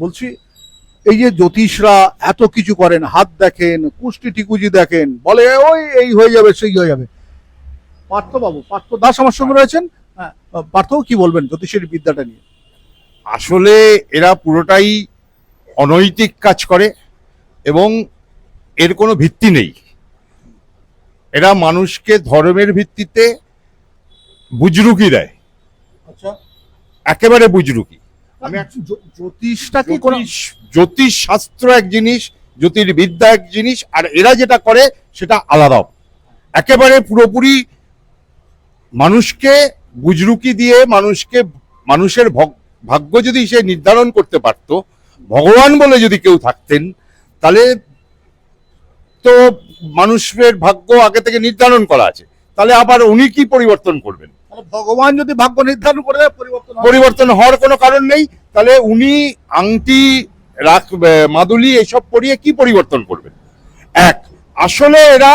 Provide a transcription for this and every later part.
বলছি এই যে জ্যোতিষরা এত কিছু করেন হাত দেখেন কুষ্টি টিকুজি দেখেন বলে ওই এই হয়ে যাবে সেই হয়ে যাবে। পার্থ বাবু পার্থ দাস আমার সঙ্গে রয়েছেন? হ্যাঁ পার্থ কি বলবেন জ্যোতিষের বিদ্যাটা নিয়ে? আসলে এরা পুরোটাই অনৈতিক কাজ করে এবং এর কোনো ভিত্তি নেই। এরা মানুষকে ধর্মের ভিত্তিতে বুজরুকি দেয়। আচ্ছা। একেবারে বুজরুকি। আমি জ্যোতিষটা কি জ্যোতিষ শাস্ত্র এক জিনিস জ্যোতির্বিদ্যা এক জিনিস আর এরা যেটা করে সেটা আলাদা। একেবারে পুরোপুরি মানুষকে বুজরুকি দিয়ে মানুষকে মানুষের ভগ- ভাগ্য যদি সে নির্ধারণ করতে পারতো ভগবান বলে যদি কেউ থাকতেন তাহলে তো মানুষের ভাগ্য আগে থেকে নির্ধারণ করা আছে। তাহলে আবার উনি কি পরিবর্তন করবেন? ভগবান যদি ভাগ্য নির্ধারণ করে দেয়, পরিবর্তন পরিবর্তন হওয়ার কোনো কারণ নেই। তাহলে উনি আংটি, রাখ মাদুলি এসব পরিয়ে কি পরিবর্তন করবেন? এক, আসলে এরা,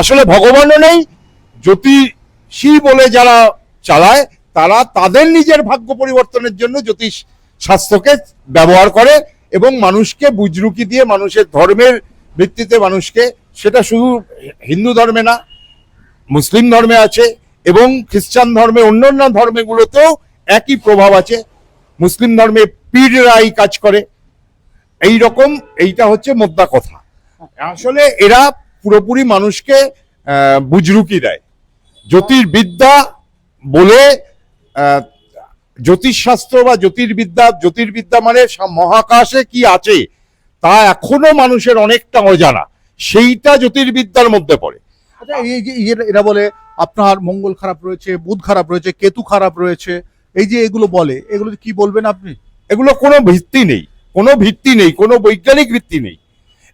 আসলে ভগবানও নেই। জ্যোতিষী বলে যারা চালায়, তারা তাদের নিজের ভাগ্য পরিবর্তনের জন্য জ্যোতিষ শাস্ত্রকে ব্যবহার করে এবং মানুষকে বুজরুকি দিয়ে মানুষের ধর্মের ভিত্তিতে মানুষকে, সেটা শুধু হিন্দু ধর্মে না, মুসলিম ধর্মে আছে। এবং খ্রিস্টান ধর্মে অন্যান্য ধর্মগুলোতেও একই প্রভাব আছে। মুসলিম ধর্মে পীররা এই কাজ করে। এই রকম এইটা হচ্ছে মোদ্দা কথা। আসলে এরা পুরোপুরি মানুষকে বুজরুকি দেয়। জ্যোতির্বিদ্যা বলে জ্যোতিষশাস্ত্র বা জ্যোতির্বিদ্যা জ্যোতির্বিদ্যা মানে মহাকাশে কি আছে, তা এখনও মানুষের অনেকটা অজানা। সেইটা জ্যোতির্বিদ্যার মধ্যে পড়ে। আচ্ছা এই যে এরা- বলে আপনার মঙ্গল খারাপ রয়েছে বুধ খারাপ রয়েছে কেতু খারাপ রয়েছে এই যে এগুলো বলে এগুলো কি বলবেন আপনি? এগুলো কোনো ভিত্তি নেই কোনো ভিত্তি নেই কোনো বৈজ্ঞানিক ভিত্তি নেই।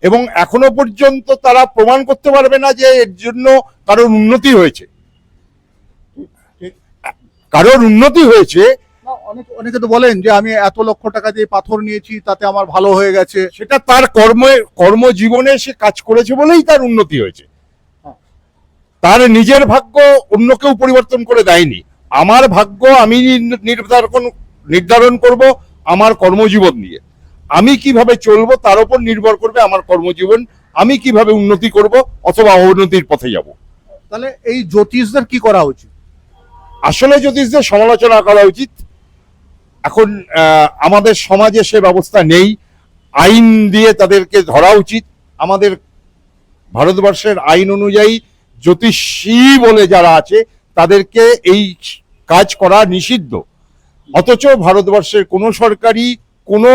এবং এখনও পর্যন্ত তারা প্রমাণ করতে পারবে না যে এর জন্য কারোর উন্নতি হয়েছে। কারোর উন্নতি হয়েছে। অনেকে অনেকে তো বলেন যে আমি এত লক্ষ টাকা দিয়ে পাথর নিয়েছি তাতে আমার ভালো হয়ে গেছে। সেটা তার কর্মে কর্মজীবনে সে কাজ করেছে বলেই তার উন্নতি হয়েছে। হ্যাঁ। তার নিজের ভাগ্য অন্য কেউ পরিবর্তন করে দেয়নি। আমার ভাগ্য আমি নির- নির্ধারণ নির্ধারণ করব আমার কর্মজীবন নিয়ে। আমি কীভাবে চলবো তার উপর নির্ভর করবে আমার কর্মজীবন। আমি কীভাবে উন্নতি করব অথবা অবনতির পথে যাব। তাহলে এই জ্যোতিষদের কি করা উচিত? আসলে জ্যোতিষদের সমালোচনা করা উচিত। এখন আমাদের সমাজে সে ব্যবস্থা নেই। আইন দিয়ে তাদেরকে ধরা উচিত। আমাদের ভারতবর্ষের আইন অনুযায়ী জ্যোতিষী বলে যারা আছে তাদেরকে এই কাজ করা নিষিদ্ধ। অথচ ভারতবর্ষের কোনো সরকারি কোনো